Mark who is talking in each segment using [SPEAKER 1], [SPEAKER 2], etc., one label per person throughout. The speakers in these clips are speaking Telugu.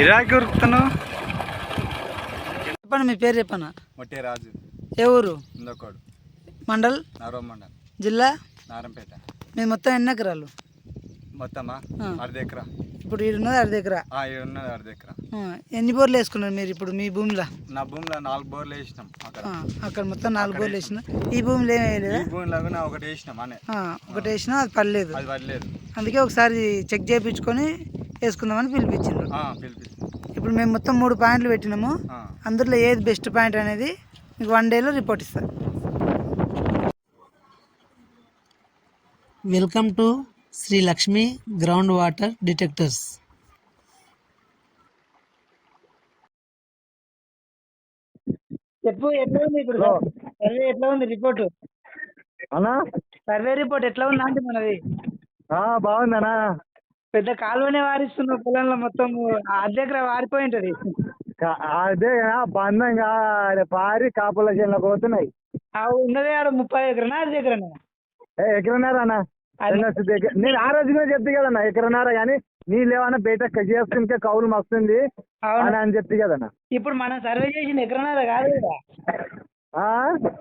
[SPEAKER 1] ఇరాకి ఉరుకుతున్నావు
[SPEAKER 2] చెప్పండి మీ పేరు చెప్పన్న
[SPEAKER 1] మొట్టే రాజు.
[SPEAKER 2] ఏ ఊరు?
[SPEAKER 1] ఇందోకోడు.
[SPEAKER 2] మండల్?
[SPEAKER 1] నారో మండలం.
[SPEAKER 2] జిల్లా?
[SPEAKER 1] నారంపేట.
[SPEAKER 2] మీరు మొత్తం ఎన్ని ఎకరాలు?
[SPEAKER 1] మొత్తమా. అర్ధ ఎకరా
[SPEAKER 2] ఇప్పుడు ఈడు ఉన్నది అర్ధ ఎకరా
[SPEAKER 1] ఆ, ఈడ ఉన్నది అర్ధ ఎకరా
[SPEAKER 2] ఎన్ని బోర్లు వేసుకున్నారు మీరు ఇప్పుడు మీ భూమిలో?
[SPEAKER 1] నా భూమిలో నాలుగు బోర్లు వేసినాం అక్కడ.
[SPEAKER 2] మొత్తం నాలుగు బోర్లు వేసిన. ఈ భూమిలో ఏం వేయలేదా?
[SPEAKER 1] ఈ భూమిలో ఒకటి వేసినాం అనే.
[SPEAKER 2] ఆ, ఒకటి వేసినా అది పర్లేదు
[SPEAKER 1] అది పడలేదు.
[SPEAKER 2] అందుకే ఒకసారి చెక్ చేయించుకొని వేసుకుందామని పిలిపించిండ్రు. ఇప్పుడు మేము మొత్తం మూడు పాయింట్లు పెట్టినాము. అందులో ఏది బెస్ట్ పాయింట్ అనేది మీకు వన్ డేలో రిపోర్ట్ ఇస్తాను welcome to Shri Lakshmi ground water detectors చెప్పు ఎట్లా ఉంది ఇప్పుడు? సర్వే ఎట్లా ఉంది? రిపోర్ట్?
[SPEAKER 1] అన్నా?
[SPEAKER 2] సర్వే రిపోర్ట్ ఎట్లా ఉంది అంటే మనది
[SPEAKER 1] బాగుందనా
[SPEAKER 2] పెద్ద కాలువనే వారిస్తున్నావు పొలంలో మొత్తం అర్ధ ఎకరా వారిపోయి ఉంటది.
[SPEAKER 1] అదే బంధంగా పారి కాపుల చేనులో పోతున్నాయి.
[SPEAKER 2] ఉన్నదే ఆడ ముప్పై ఎకరనా అర్ధ ఎకరనా
[SPEAKER 1] ఏ ఎక్కడున్నారా అన్న? నేను ఆ రోజునే చెప్తే కదన్నా ఎక్కడున్నారా కానీ నీళ్ళు ఏమన్నా బయట చేసుకుంటే కౌలు మస్తుంది అని అని చెప్తే కదన్నా
[SPEAKER 2] ఇప్పుడు మనం సర్వే చేసిన ఎకరనారా కాదు?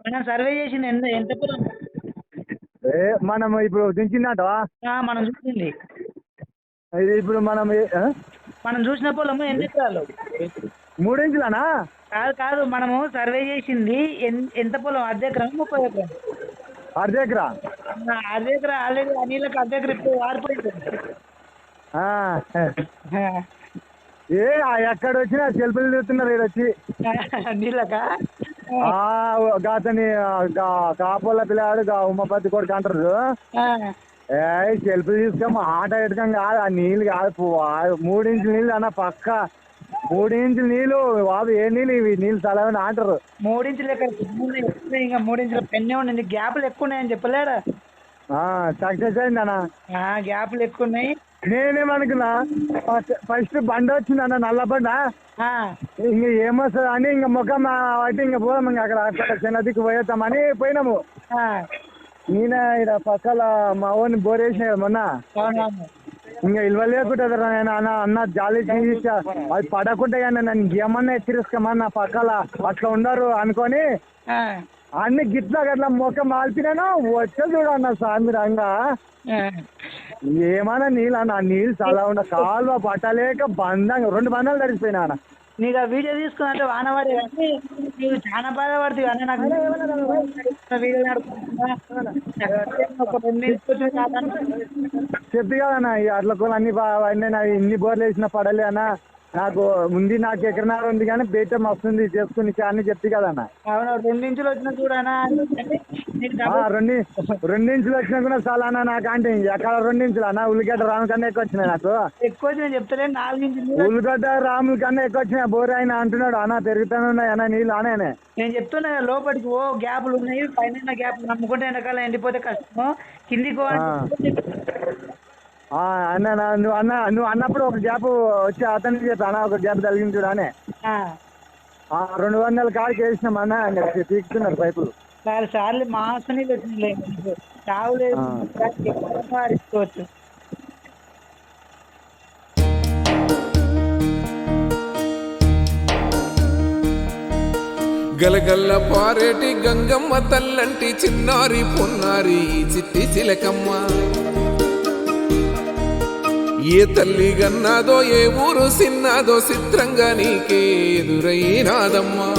[SPEAKER 2] మనం సర్వే చేసిన ఎంత ఎంత
[SPEAKER 1] మనం ఇప్పుడు దించిందంటవా?
[SPEAKER 2] మనం చూసింది.
[SPEAKER 1] ఇది ఇప్పుడు మనం?
[SPEAKER 2] మనం చూసిన పొలము ఎన్ని ఎకరాలు?
[SPEAKER 1] మూడించులనా?
[SPEAKER 2] కాదు కాదు మనము సర్వే చేసింది ఎంత పొలం? అర్ధ ఎకరం ముప్పై ఎకరం?
[SPEAKER 1] అర్ధ ఎకరా?
[SPEAKER 2] అర్ధ ఎకరా ఆల్రెడీ ఆ నీళ్ళకి అర్ధ ఎకరం ఇప్పుడు వారిపోయింది.
[SPEAKER 1] ఏ ఎక్కడ వచ్చినా సెల్ఫీలు తిరుగుతున్నారు ఇక్కడ వచ్చి.
[SPEAKER 2] నీళ్ళకా?
[SPEAKER 1] ఆ. గాతని కాపోల పిల్లాడు గా ఉమ్మపతి కొడుకు అంటారు. ఏ సెల్ఫీ తీసుకోమా ఆట ఎడకం కాదు ఆ నీళ్ళు కాదు మూడించుల నీళ్ళు అన్న పక్క. మూడించుల నీళ్ళు బాబు ఏ నీళ్ళు ఇవి? నీళ్ళు చలవని అంటారు
[SPEAKER 2] మూడించులు ఇంకా మూడించుల పెన్నే ఉండింది గ్యాప్లు ఎక్కువ ఉన్నాయని చెప్పలేడా
[SPEAKER 1] సక్సెస్ అయింది అన్న.
[SPEAKER 2] ఆ, గ్యాప్లు ఎక్కువ ఉన్నాయి
[SPEAKER 1] నేనేమనుకున్నా ఫస్ట్ ఫస్ట్ బండి వచ్చింది అన్న నల్ల బండ? ఇంక ఏమొస్తుంది అని ఇంక ముఖం ఇంక పోదాం ఇంక అక్కడ అక్కడ చిన్న దిక్కు పోయేద్దామని పోయినాము. ఈయన ఇక్కడ పక్కల మా ఓని బోరేసిన మొన్న ఇంకా ఇల్వ లేకుంటుంది నేను అన్న అన్న జాలి తీసా అది పడకుంటే కానీ నన్ను ఏమన్నా హెచ్చరిస్తామన్నా పక్కల అట్లా ఉండరు అనుకొని అన్ని గిట్ల గట్ల ముఖం మాల్పినాను వచ్చే చూడన్న సామిరంగా
[SPEAKER 2] ఆ.
[SPEAKER 1] ఏమన్నా నీళ్ళు అన్న నీళ్ళు చాలా ఉండ కాలువ పట్టలేక బంధంగా రెండు బంధాలు తడిసిపోయినా అన్న
[SPEAKER 2] నీకు ఆ వీడియో తీసుకున్నట్టే వానవాడి కానీ నీవు చాలా బాధపడుతుంది అన్న నాకు వీడియో.
[SPEAKER 1] చెప్పి కదన్న ఈ అట్ల అన్ని అన్నీ ఇన్ని బోర్లు వేసిన పడలే అన్న. నాకు ఉంది నాకు ఎకరన్నర ఉంది కానీ బయట వస్తుంది చేసుకుని అన్ని చెప్పి కదన్న
[SPEAKER 2] అవును రెండు నిమిషాలు వచ్చిన చూడనా
[SPEAKER 1] రెండు రెండు ఇంచులు వచ్చినా కూడా చాలా అన్న నాకు అంటే ఎక్కడ రెండు ఇంచులు అన్న? ఉల్లిగడ్డ రాము కన్నా ఎక్కువ వచ్చినాయి నాకు.
[SPEAKER 2] ఎక్కువ వచ్చిన చెప్తలేను నాలుగు
[SPEAKER 1] ఉల్లిగడ్డ రాముల కన్నా ఎక్కువ వచ్చినాయి. బోర్ ఆయన అంటున్నాడు అన్న పెరుగుతూనే ఉన్నాయి అన్న నీళ్ళు అనేనే
[SPEAKER 2] నేను చెప్తున్నా కదా, లోపలికి ఓ గ్యాపులు ఉన్నాయి పైన ఉన్న గ్యాప్ నమ్ముకుంటే వెనకాల ఎండిపోతే కష్టం కిందికి
[SPEAKER 1] అన్న నా- నువ్వు అన్న నువ్వు అన్నప్పుడు ఒక గ్యాప్ వచ్చి అతనికి చెప్పి అన్న ఒక గ్యాప్ తగిలించుడు అనే. రెండు వందల కాడికి వేసినాం అన్న అని చెప్పి పీకుతున్నారు పైపులు.
[SPEAKER 2] నాలుగు సార్లు నీళ్ళు వచ్చినాయి చావు లేదు
[SPEAKER 3] గలగల్ల పారేటి గంగమ్మ తల్లంటి చిన్నారి పొన్నారి చిట్టి చిలకమ్మ. ఏ తల్లి గన్నాదో ఏ ఊరు సిన్నాదో చిత్రంగా నీకే ఎదురైనాదమ్మా.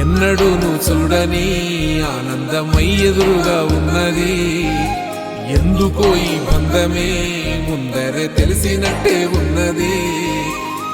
[SPEAKER 3] ఎన్నడూ నువ్వు చూడని ఆనందమై ఎదురుగా ఉన్నది. ఎందుకో ఈ బంధమే ముందరే తెలిసినట్టే ఉన్నది.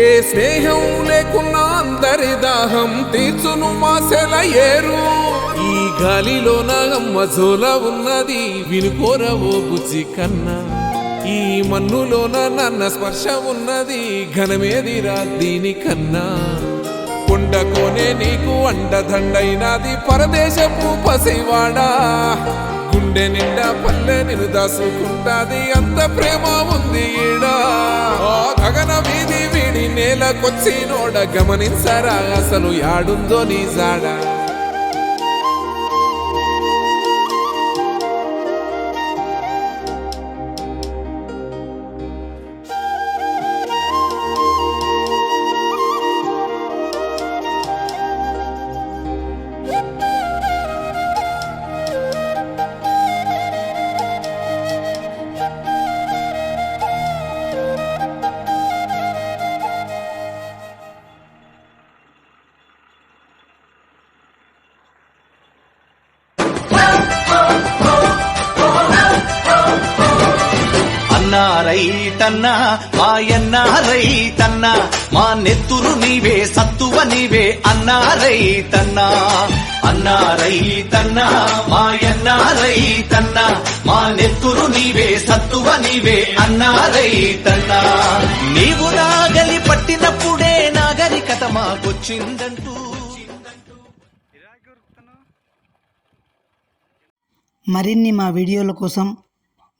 [SPEAKER 3] ఏ స్నేహం లేకున్నా అందరి దాహం తీర్చును మాసెల ఏరు. ఈ గాలిలో నా జోల ఉన్నది వినుకోరవో బుజ్జి కన్నా. ఈ మన్నులోన నన్న స్పర్శ ఉన్నది ఘనమేదిరా దీనికన్నా కొండకోనే నీకు అండదండైనది పరదేశపు పసివాడా. గుండె నిండా పల్లె నిన్ను దాసుకుంటాది అంత ప్రేమ ఉంది ఈడా. ఆ గగన వీధి వీడి నేలకొచ్చినోడ గమనించరా? అసలు యాడుందో నీ జాడా?
[SPEAKER 4] రైతన్నా మాయన్న రైతన్నా మా నెత్తురు నీవే సత్తువ నీవే అన్నా రైతన్నా. అన్నా రైతన్నా మాయన్న రైతన్నా మా నెత్తురు నీవే సత్తువ నీవే అన్నా రైతన్నా. నీవు నాగలి పట్టినప్పుడే నాగరికత మాకొచ్చిందంటూ.
[SPEAKER 5] మరిన్ని మా వీడియోల కోసం